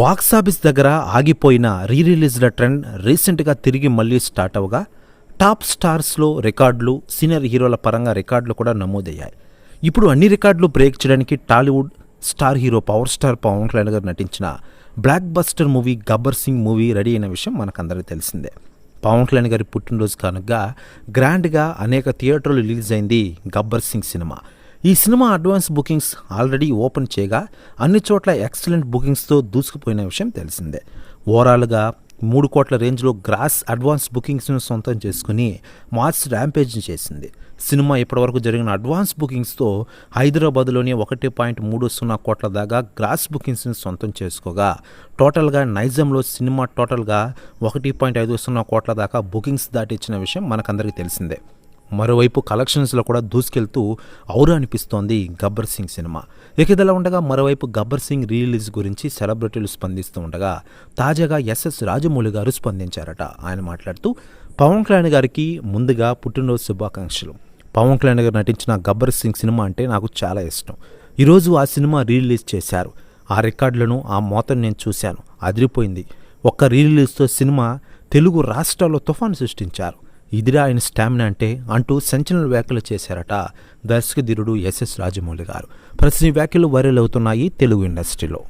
Box office దగ్గర ఆగిపోయిన రీరిలీజ్ల trend రీసెంట్గా తిరిగి మళ్ళీ స్టార్ట్ అవగా టాప్ స్టార్స్లో రికార్డులు సీనియర్ హీరోల పరంగా రికార్డులు కూడా నమోదయ్యాయి. ఇప్పుడు అన్ని రికార్డులు బ్రేక్ చేయడానికి Tollywood star hero power star Pawan Kalyan గారు నటించిన blockbuster movie Gabbar Singh movie ready అయిన విషయం మనకందరికీ తెలిసిందే. పవన్ కళ్యాణ్ గారి పుట్టినరోజు కనుక గ్రాండ్గా అనేక థియేటర్లు రిలీజ్ అయింది గబ్బర్ సింగ్ సినిమా. ఈ సినిమా అడ్వాన్స్ బుకింగ్స్ ఆల్రెడీ ఓపెన్ చేయగా అన్ని చోట్ల ఎక్సలెంట్ బుకింగ్స్తో దూసుకుపోయిన విషయం తెలిసిందే. ఓవరాల్గా మూడు కోట్ల రేంజ్లో గ్రాస్ అడ్వాన్స్ బుకింగ్స్ను సొంతం చేసుకుని మార్చ్ ర్యాంపేజ్ని చేసింది. సినిమా ఇప్పటివరకు జరిగిన అడ్వాన్స్ బుకింగ్స్తో హైదరాబాద్లోని ఒకటి పాయింట్ మూడు సున్నా కోట్ల దాకా గ్రాస్ బుకింగ్స్ని సొంతం చేసుకోగా టోటల్గా నైజంలో సినిమా టోటల్గా ఒకటి పాయింట్ ఐదు సున్నా కోట్ల దాకా బుకింగ్స్ దాటిచ్చిన విషయం మనకందరికీ తెలిసిందే. మరోవైపు కలెక్షన్స్లో కూడా దూసుకెళ్తూ ఔరా అనిపిస్తోంది గబ్బర్ సింగ్ సినిమా. ఇక ఇదిలా ఉండగా మరోవైపు గబ్బర్ సింగ్ రిలీజ్ గురించి సెలబ్రిటీలు స్పందిస్తూ ఉండగా తాజాగా ఎస్ఎస్ రాజమౌళి గారు స్పందించారట. ఆయన మాట్లాడుతూ పవన్ కళ్యాణ్ గారికి ముందుగా పుట్టినరోజు శుభాకాంక్షలు. పవన్ కళ్యాణ్ గారు నటించిన గబ్బర్ సింగ్ సినిమా అంటే నాకు చాలా ఇష్టం. ఈరోజు ఆ సినిమా రిలీజ్ చేశారు. ఆ రికార్డులను ఆ మోతను నేను చూశాను. అదిరిపోయింది. ఒక్క రిలీజ్తో సినిమా తెలుగు రాష్ట్రాల్లో తుఫాను సృష్టించారు. ఇదిరా ఆయన స్టామినా అంటే అంటూ సంచలన వ్యాఖ్యలు చేశారట దర్శకధీరుడు ఎస్ఎస్ రాజమౌళి గారు. ప్రతి వ్యాఖ్యలు వైరల్ అవుతున్నాయి తెలుగు ఇండస్ట్రీలో.